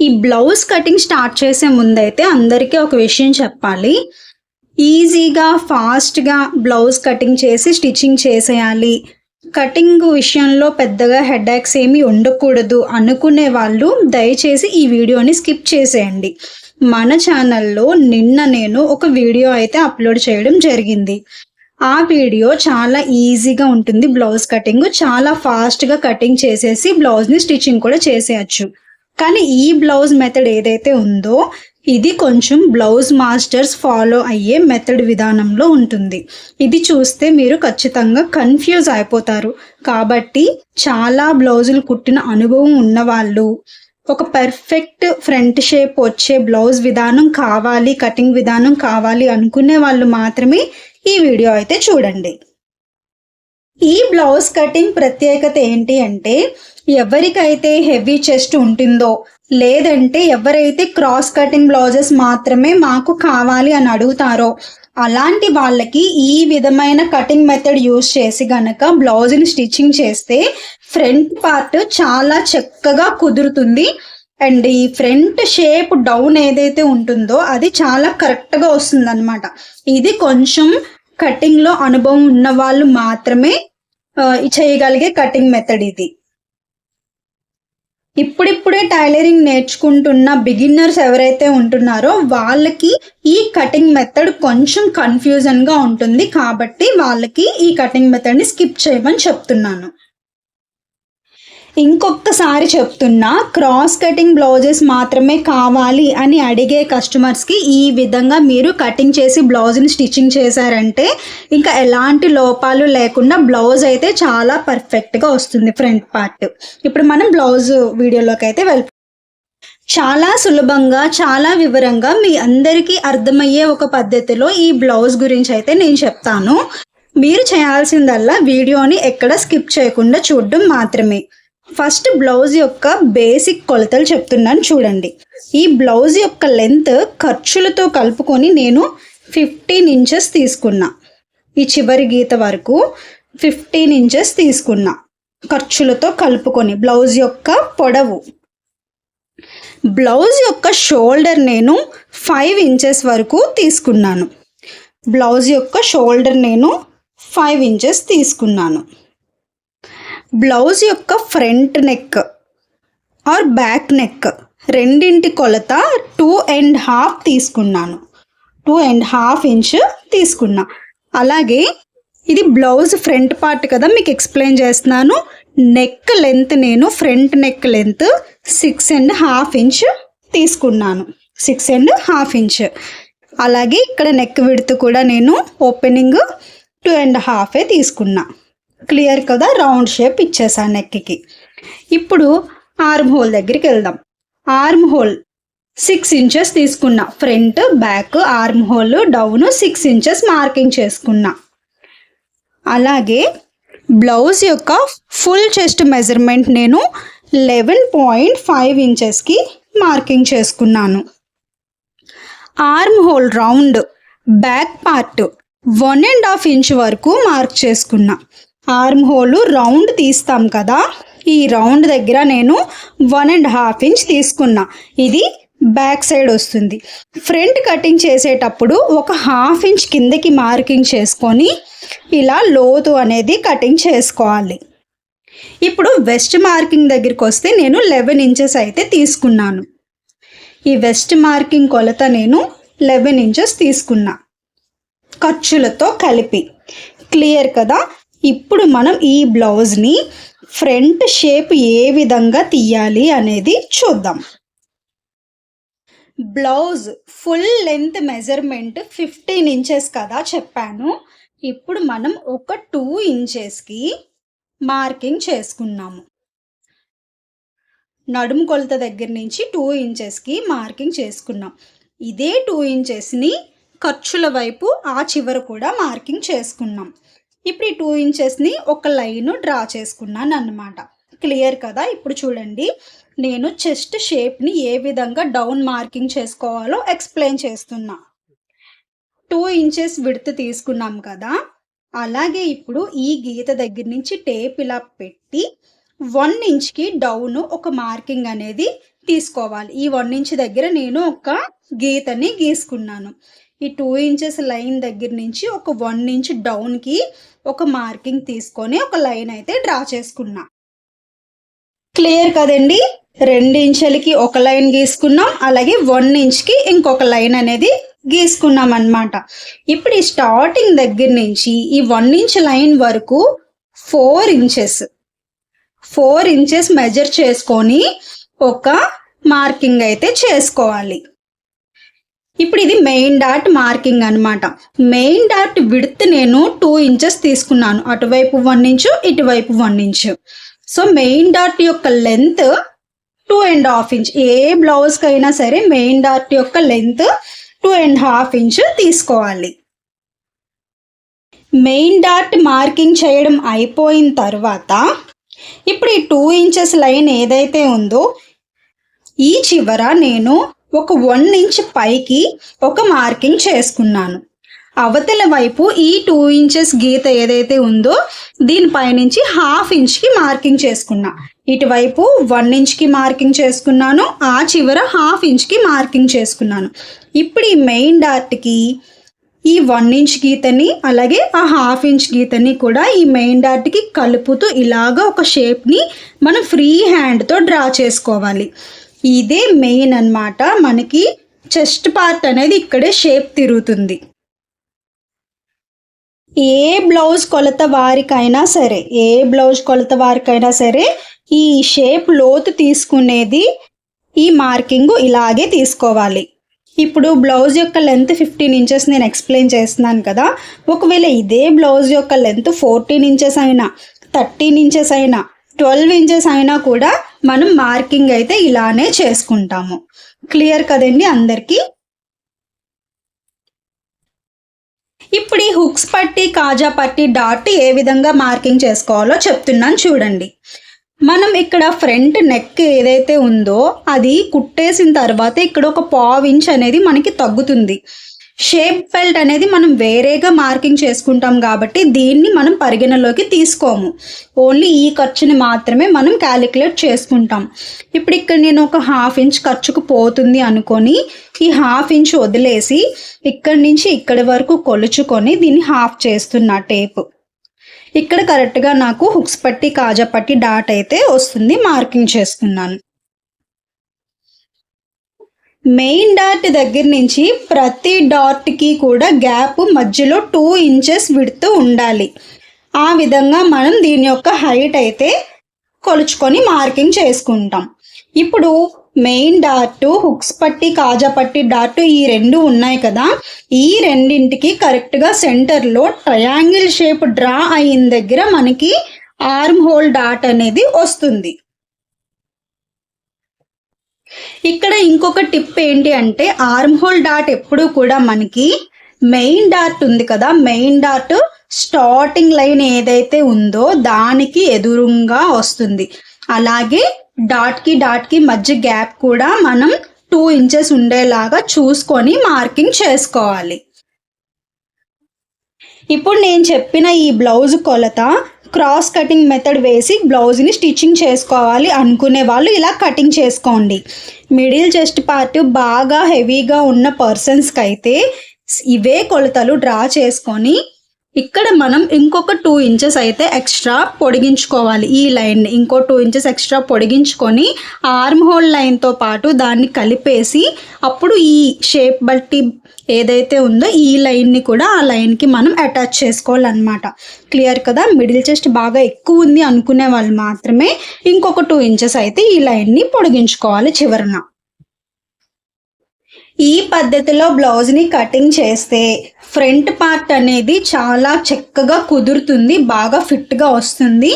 ఈ blouse cutting start చేసే ముందైతే అందరికీ ఒక విషయం చెప్పాలి. ఈజీగా ఫాస్ట్గా బ్లౌజ్ కటింగ్ చేసి స్టిచ్చింగ్ చేసేయాలి. కటింగ్ విషయంలో పెద్దగా హెడ్ఏక్స్ ఏమీ ఉండకూడదు అనుకునే వాళ్ళు దయచేసి ఈ వీడియోని స్కిప్ చేసేయండి. మన ఛానల్లో నిన్న నేను ఒక వీడియో అయితే అప్లోడ్ చేయడం జరిగింది. ఆ వీడియో చాలా ఈజీగా ఉంటుంది బ్లౌజ్ కటింగ్ చాలా ఫాస్ట్గా కటింగ్ చేసేసి బ్లౌజ్ని స్టిచ్చింగ్ కూడా చేసేయచ్చు. కానీ ఈ బ్లౌజ్ మెథడ్ ఏదైతే ఉందో ఇది కొంచెం బ్లౌజ్ మాస్టర్స్ ఫాలో అయ్యే మెథడ్ విధానంలో ఉంటుంది. ఇది చూస్తే మీరు ఖచ్చితంగా కన్ఫ్యూజ్ అయిపోతారు. కాబట్టి చాలా బ్లౌజులు కుట్టిన అనుభవం ఉన్నవాళ్ళు ఒక పర్ఫెక్ట్ ఫ్రంట్ షేప్ వచ్చే బ్లౌజ్ విధానం కావాలి కటింగ్ విధానం కావాలి అనుకునే వాళ్ళు మాత్రమే ఈ వీడియో అయితే చూడండి. ఈ బ్లౌజ్ కటింగ్ ప్రత్యేకత ఏంటి అంటే ఎవరికైతే హెవీ చెస్ట్ ఉంటుందో లేదంటే ఎవరైతే క్రాస్ కటింగ్ బ్లౌజెస్ మాత్రమే మాకు కావాలి అని అడుగుతారో అలాంటి వాళ్ళకి ఈ విధమైన కటింగ్ మెథడ్ యూస్ చేసి గనక బ్లౌజ్ని స్టిచ్చింగ్ చేస్తే ఫ్రంట్ పార్ట్ చాలా చక్కగా కుదురుతుంది. అండ్ ఈ ఫ్రంట్ షేప్ డౌన్ ఏదైతే ఉంటుందో అది చాలా కరెక్ట్గా వస్తుంది అనమాట ఇది కొంచెం కటింగ్లో అనుభవం ఉన్న వాళ్ళు మాత్రమే చేయగలిగే కటింగ్ మెథడ్ ఇది. ఇప్పుడిప్పుడే టైలరింగ్ నేర్చుకుంటున్న బిగిన్నర్స్ ఎవరైతే ఉంటున్నారో వాళ్ళకి ఈ కటింగ్ మెథడ్ కొంచెం కన్ఫ్యూజన్గా ఉంటుంది కాబట్టి వాళ్ళకి ఈ కటింగ్ మెథడ్ని స్కిప్ చేయమని చెప్తున్నాను. ఇంకొకసారి చెప్తున్నా క్రాస్ కటింగ్ బ్లౌజెస్ మాత్రమే కావాలి అని అడిగే కస్టమర్స్కి ఈ విధంగా మీరు కటింగ్ చేసి బ్లౌజ్ని స్టిచ్చింగ్ చేశారంటే ఇంకా ఎలాంటి లోపాలు లేకుండా బ్లౌజ్ అయితే చాలా పర్ఫెక్ట్గా వస్తుంది ఫ్రంట్ పార్ట్. ఇప్పుడు మనం బ్లౌజ్ వీడియోలోకి అయితే వెళ్ళి చాలా సులభంగా చాలా వివరంగా మీ అందరికీ అర్థమయ్యే ఒక పద్ధతిలో ఈ బ్లౌజ్ గురించి అయితే నేను చెప్తాను. మీరు చేయాల్సిందల్లా వీడియోని ఎక్కడ స్కిప్ చేయకుండా చూడడం మాత్రమే. ఫస్ట్ బ్లౌజ్ యొక్క బేసిక్ కొలతలు చెప్తున్నాను చూడండి. ఈ బ్లౌజ్ యొక్క లెంత్ ఖర్చులతో కలుపుకొని నేను ఫిఫ్టీన్ ఇంచెస్ తీసుకున్నా. ఈ చివరి గీత వరకు ఫిఫ్టీన్ ఇంచెస్ తీసుకున్నా. ఖర్చులతో కలుపుకొని బ్లౌజ్ యొక్క పొడవు. బ్లౌజ్ యొక్క షోల్డర్ నేను ఫైవ్ ఇంచెస్ వరకు తీసుకున్నాను. బ్లౌజ్ యొక్క షోల్డర్ నేను ఫైవ్ ఇంచెస్ తీసుకున్నాను. బ్లౌజ్ యొక్క front neck or back neck. రెండింటి కొలత టూ అండ్ హాఫ్ తీసుకున్నాను. టూ అండ్ హాఫ్ ఇంచ్ తీసుకున్నా. అలాగే ఇది బ్లౌజ్ ఫ్రంట్ పార్ట్ కదా మీకు ఎక్స్ప్లెయిన్ చేస్తున్నాను. నెక్ లెంత్ నేను front neck length six and half inch తీసుకున్నాను. Six and half inch. అలాగే ఇక్కడ నెక్ విడుతు కూడా నేను ఓపెనింగ్ టూ అండ్ హాఫే తీసుకున్నా. క్లియర్ కదా? రౌండ్ షేప్ ఇచ్చేసాను నెక్కి ఇప్పుడు ఆర్మ్ హోల్ దగ్గరికి వెళ్దాం. ఆర్మ్ హోల్ సిక్స్ ఇంచెస్ తీసుకున్నా. Front back arm hole down six inches marking చేసుకున్నా. అలాగే బ్లౌజ్ యొక్క ఫుల్ చెస్ట్ మెజర్మెంట్ నేను లెవెన్ పాయింట్ ఫైవ్ ఇంచెస్కి మార్కింగ్ చేసుకున్నాను. Arm hole round back part one and half inch వరకు మార్క్ చేసుకున్నా. ఆర్మ్ హోల్ రౌండ్ తీస్తాం కదా. ఈ రౌండ్ దగ్గర నేను వన్ అండ్ హాఫ్ ఇంచ్ తీసుకున్నా. ఇది బ్యాక్ సైడ్ వస్తుంది. ఫ్రంట్ కటింగ్ చేసేటప్పుడు ఒక హాఫ్ ఇంచ్ కిందకి మార్కింగ్ చేసుకొని ఇలా లోతు అనేది కటింగ్ చేసుకోవాలి. ఇప్పుడు వెస్ట్ మార్కింగ్ దగ్గరికి వస్తే నేను లెవెన్ ఇంచెస్ అయితే తీసుకున్నాను. ఈ వెస్ట్ మార్కింగ్ కొలత నేను లెవెన్ ఇంచెస్ తీసుకున్నా. ఖర్చులతో కలిపి. క్లియర్ కదా? ఇప్పుడు మనం ఈ బ్లౌజ్ని ఫ్రంట్ షేప్ ఏ విధంగా తీయాలి అనేది చూద్దాం. Blouse full length measurement fifteen inches కదా చెప్పాను. ఇప్పుడు మనం ఒక టూ ఇంచెస్కి మార్కింగ్ చేసుకున్నాము. నడుము కొలత దగ్గర నుంచి టూ ఇంచెస్కి మార్కింగ్ చేసుకున్నాం. ఇదే టూ ఇంచెస్ని ఖర్చుల వైపు ఆ చివర కూడా మార్కింగ్ చేసుకున్నాం. ఇప్పుడు ఈ టూ ఇంచెస్ని ఒక లైన్ డ్రా చేసుకున్నాను అన్నమాట క్లియర్ కదా? ఇప్పుడు చూడండి. నేను చెస్ట్ షేప్ని ఏ విధంగా డౌన్ మార్కింగ్ చేసుకోవాలో ఎక్స్ప్లెయిన్ చేస్తున్నా. టూ ఇంచెస్ విడత తీసుకున్నాం కదా? అలాగే ఇప్పుడు ఈ గీత దగ్గర నుంచి టేప్ ఇలా పెట్టి వన్ ఇంచ్కి డౌన్ ఒక మార్కింగ్ అనేది తీసుకోవాలి. ఈ వన్ ఇంచ్ దగ్గర నేను ఒక గీతని గీసుకున్నాను. ఈ టూ ఇంచెస్ లైన్ దగ్గర నుంచి ఒక వన్ ఇంచ్ డౌన్కి ఒక మార్కింగ్ తీసుకొని ఒక లైన్ అయితే డ్రా చేసుకున్నా. క్లియర్ కదండి? రెండు ఇంచులకి ఒక లైన్ గీసుకున్నాం అలాగే వన్ ఇంచ్కి ఇంకొక లైన్ అనేది గీసుకున్నాం అన్నమాట. ఇప్పుడు ఈ స్టార్టింగ్ దగ్గర నుంచి ఈ వన్ ఇంచ్ లైన్ వరకు four inches four inches measure చేసుకొని ఒక మార్కింగ్ అయితే చేసుకోవాలి. ఇప్పుడు ఇది మెయిన్ డాట్ మార్కింగ్ అన్నమాట. మెయిన్ డాట్ విడ్త్ నేను టూ ఇంచెస్ తీసుకున్నాను. అటువైపు వన్ ఇంచు ఇటువైపు one inch so main dot యొక్క length two and half inch ఏ బ్లౌజ్కి అయినా సరే మెయిన్ డాట్ యొక్క length two and half inch తీసుకోవాలి. మెయిన్ డాట్ మార్కింగ్ చేయడం అయిపోయిన తర్వాత ఇప్పుడు ఈ టూ ఇంచెస్ లైన్ ఏదైతే ఉందో ఈ చివర నేను ఒక వన్ ఇంచ్ పైకి ఒక మార్కింగ్ చేసుకున్నాను. అవతల వైపు ఈ టూ ఇంచెస్ గీత ఏదైతే ఉందో దీనిపైనుంచి హాఫ్ ఇంచ్కి మార్కింగ్ చేసుకున్నా. ఇటువైపు వన్ ఇంచ్కి మార్కింగ్ చేసుకున్నాను ఆ చివర హాఫ్ ఇంచ్కి మార్కింగ్ చేసుకున్నాను. ఇప్పుడు ఈ మెయిన్ డాట్కి ఈ వన్ ఇంచ్ గీతని అలాగే ఆ హాఫ్ ఇంచ్ గీతని కూడా ఈ మెయిన్ డాట్కి కలుపుతూ ఇలాగ ఒక షేప్ని మనం ఫ్రీ హ్యాండ్తో డ్రా చేసుకోవాలి. ఇదే మెయిన్ అన్నమాట. మనకి చెస్ట్ పార్ట్ అనేది ఇక్కడే షేప్ తిరుగుతుంది. ఏ బ్లౌజ్ కొలత వారికైనా సరే ఏ బ్లౌజ్ కొలత వారికైనా సరే ఈ షేప్ లోతు తీసుకునేది ఈ మార్కింగ్ ఇలాగే తీసుకోవాలి. ఇప్పుడు బ్లౌజ్ యొక్క లెంత్ ఫిఫ్టీన్ ఇంచెస్ నేను ఎక్స్ప్లెయిన్ చేస్తున్నాను కదా. ఒకవేళ ఇదే బ్లౌజ్ యొక్క లెంత్ ఫోర్టీన్ ఇంచెస్ అయినా థర్టీన్ ఇంచెస్ అయినా ట్వెల్వ్ ఇంచెస్ అయినా కూడా మనం మార్కింగ్ అయితే ఇలానే చేసుకుంటాము. క్లియర్ కదండి అందరికీ? ఇప్పుడు ఈ హుక్స్ పట్టి కాజా పట్టి డాట్ ఏ విధంగా మార్కింగ్ చేసుకోవాలో చెప్తున్నాను చూడండి. మనం ఇక్కడ ఫ్రంట్ నెక్ ఏదైతే ఉందో అది కుట్టేసిన తర్వాత ఇక్కడ ఒక పావు ఇంచ్ అనేది మనకి తగ్గుతుంది. షేప్ బెల్ట్ అనేది మనం వేరేగా మార్కింగ్ చేసుకుంటాం కాబట్టి దీన్ని మనం పరిగణలోకి తీసుకోము. ఓన్లీ ఈ ఖర్చుని మాత్రమే మనం క్యాలిక్యులేట్ చేసుకుంటాం. ఇప్పుడు ఇక్కడ నేను ఒక హాఫ్ ఇంచ్ ఖర్చుకు పోతుంది అనుకొని ఈ హాఫ్ ఇంచ్ వదిలేసి ఇక్కడి నుంచి ఇక్కడి వరకు కొలుచుకొని దీన్ని హాఫ్ చేస్తున్నా టేప్. ఇక్కడ కరెక్ట్గా నాకు హుక్స్ పట్టి కాజా పట్టి డాట్ అయితే వస్తుంది మార్కింగ్ చేస్తున్నాను మెయిన్ డాట్ దగ్గర నుంచి ప్రతి డాట్కి కూడా గ్యాప్ మధ్యలో టూ ఇంచెస్ విడుతూ ఉండాలి. ఆ విధంగా మనం దీని యొక్క హైట్ అయితే కొలుచుకొని మార్కింగ్ చేసుకుంటాం. ఇప్పుడు మెయిన్ డాట్ హుక్స్ పట్టి కాజా పట్టి డాట్ ఈ రెండు ఉన్నాయి కదా. ఈ రెండింటికి కరెక్ట్గా సెంటర్లో ట్రయాంగిల్ షేప్ డ్రా అయిన దగ్గర మనకి ఆర్మ్ హోల్ డాట్ అనేది వస్తుంది. ఇక్కడ ఇంకొక టిప్ ఏంటి అంటే ఆర్మ్ హోల్ డాట్ ఎప్పుడు కూడా మనకి మెయిన్ డాట్ ఉంది కదా మెయిన్ డాట్ స్టార్టింగ్ లైన్ ఏదైతే ఉందో దానికి ఎదురుగా వస్తుంది. అలాగే డాట్కి డాట్కి మధ్య గ్యాప్ కూడా మనం టూ ఇంచెస్ ఉండేలాగా చూసుకొని మార్కింగ్ చేసుకోవాలి. ఇప్పుడు నేను చెప్పిన ఈ బ్లౌజ్ కొలత క్రాస్ కటింగ్ మెథడ్ వేసి బ్లౌజ్ని స్టిచ్చింగ్ చేసుకోవాలి అనుకునే వాళ్ళు ఇలా కటింగ్ చేసుకోండి. మిడిల్ చెస్ట్ పార్ట్ బాగా హెవీగా ఉన్న పర్సన్స్కి అయితే ఇవే కొలతలు డ్రా చేసుకొని ఇక్కడ మనం ఇంకొక టూ ఇంచెస్ అయితే ఎక్స్ట్రా పొడిగించుకోవాలి. ఈ లైన్ని ఇంకో టూ ఇంచెస్ ఎక్స్ట్రా పొడిగించుకొని ఆర్మ్ హోల్ లైన్తో పాటు దాన్ని కలిపేసి అప్పుడు ఈ షేప్ బట్టి ఏదైతే ఉందో ఈ లైన్ని కూడా ఆ లైన్కి మనం అటాచ్ చేసుకోవాలన్నమాట. క్లియర్ కదా? మిడిల్ చెస్ట్ బాగా ఎక్కువ ఉంది అనుకునే వాళ్ళు మాత్రమే ఇంకొక టూ ఇంచెస్ అయితే ఈ లైన్ని పొడిగించుకోవాలి చివరన. ఈ పద్ధతిలో బ్లౌజ్ని కటింగ్ చేస్తే ఫ్రంట్ పార్ట్ అనేది చాలా చక్కగా కుదురుతుంది బాగా ఫిట్గా వస్తుంది.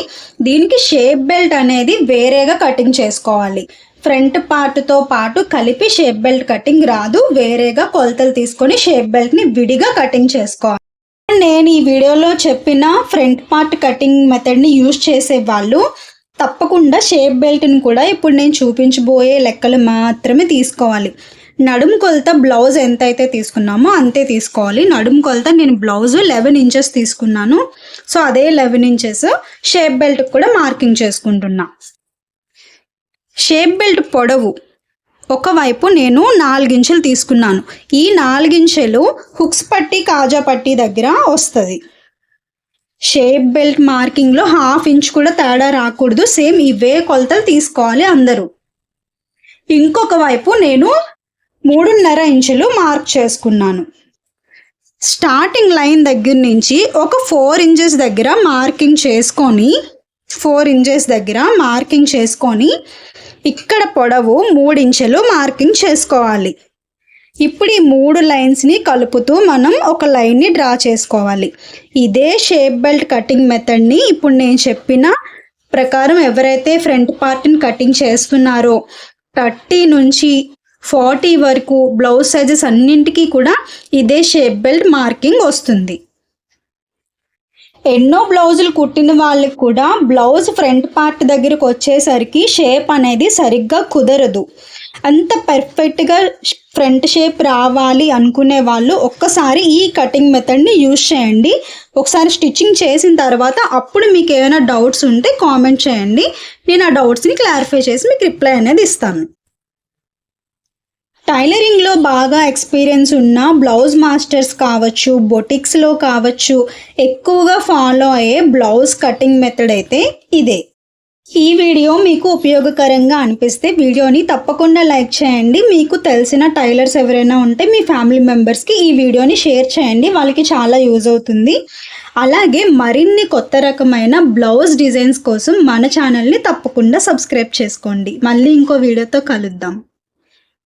దీనికి షేప్ బెల్ట్ అనేది వేరేగా కటింగ్ చేసుకోవాలి. ఫ్రంట్ పార్ట్తో పాటు కలిపి షేప్ బెల్ట్ కటింగ్ రాదు వేరేగా కొలతలు తీసుకొని షేప్ బెల్ట్ని విడిగా కటింగ్ చేసుకోవాలి. నేను ఈ వీడియోలో చెప్పిన ఫ్రంట్ పార్ట్ కటింగ్ మెథడ్ని యూజ్ చేసే వాళ్ళు తప్పకుండా షేప్ బెల్ట్ని కూడా ఇప్పుడు నేను చూపించబోయే లెక్కలు మాత్రమే తీసుకోవాలి. నడుము కొలత బ్లౌజ్ ఎంత అయితే తీసుకున్నామో అంతే తీసుకోవాలి. నడుము కొలత నేను బ్లౌజ్ లెవెన్ ఇంచెస్ తీసుకున్నాను. సో అదే లెవెన్ ఇంచెస్ షేప్ బెల్ట్ కూడా మార్కింగ్ చేసుకుంటున్నా. షేప్ బెల్ట్ పొడవు ఒకవైపు నేను నాలుగించెలు తీసుకున్నాను. ఈ నాలుగించెలు హుక్స్ పట్టి కాజా పట్టి దగ్గర వస్తుంది. షేప్ బెల్ట్ మార్కింగ్లో హాఫ్ ఇంచ్ కూడా తేడా రాకూడదు. సేమ్ ఇవే కొలతలు తీసుకోవాలి అందరూ. ఇంకొక వైపు నేను మూడున్నర ఇంచులు మార్క్ చేసుకున్నాను. స్టార్టింగ్ లైన్ దగ్గర నుంచి ఒక ఫోర్ ఇంచెస్ దగ్గర మార్కింగ్ చేసుకొని ఫోర్ ఇంచెస్ దగ్గర మార్కింగ్ చేసుకొని ఇక్కడ పొడవు మూడు ఇంచెలు మార్కింగ్ చేసుకోవాలి. ఇప్పుడు ఈ మూడు లైన్స్ని కలుపుతూ మనం ఒక లైన్ని డ్రా చేసుకోవాలి. ఇదే షేప్ బెల్ట్ కటింగ్ మెథడ్ని ఇప్పుడు నేను చెప్పిన ప్రకారం ఎవరైతే ఫ్రంట్ పార్ట్ని కటింగ్ చేస్తున్నారో థర్టీ నుంచి ఫార్టీ వరకు బ్లౌజ్ సైజెస్ అన్నింటికి కూడా ఇదే షేప్ బెల్ట్ మార్కింగ్ వస్తుంది. ఎన్నో బ్లౌజులు కుట్టిన వాళ్ళకి కూడా బ్లౌజ్ ఫ్రంట్ పార్ట్ దగ్గరకు వచ్చేసరికి షేప్ అనేది సరిగ్గా కుదరదు. అంత పర్ఫెక్ట్గా ఫ్రంట్ షేప్ రావాలి అనుకునే వాళ్ళు ఒక్కసారి ఈ కటింగ్ మెథడ్ని యూజ్ చేయండి. ఒకసారి స్టిచ్చింగ్ చేసిన తర్వాత అప్పుడు మీకు ఏమైనా డౌట్స్ ఉంటే కామెంట్ చేయండి. నేను ఆ డౌట్స్ని క్లారిఫై చేసి మీకు రిప్లై అనేది ఇస్తాను. టైలరింగ్లో బాగా ఎక్స్పీరియన్స్ ఉన్న బ్లౌజ్ మాస్టర్స్ కావచ్చు బొటిక్స్లో కావచ్చు ఎక్కువగా ఫాలో అయ్యే బ్లౌజ్ కటింగ్ మెథడ్ అయితే ఇదే. ఈ వీడియో మీకు ఉపయోగకరంగా అనిపిస్తే వీడియోని తప్పకుండా లైక్ చేయండి. మీకు తెలిసిన టైలర్స్ ఎవరైనా ఉంటే మీ ఫ్యామిలీ మెంబర్స్కి ఈ వీడియోని షేర్ చేయండి. వాళ్ళకి చాలా యూజ్ అవుతుంది. అలాగే మరిన్ని కొత్త రకమైన బ్లౌజ్ డిజైన్స్ కోసం మన ఛానల్ని తప్పకుండా సబ్స్క్రైబ్ చేసుకోండి. మళ్ళీ ఇంకో వీడియోతో కలుద్దాం.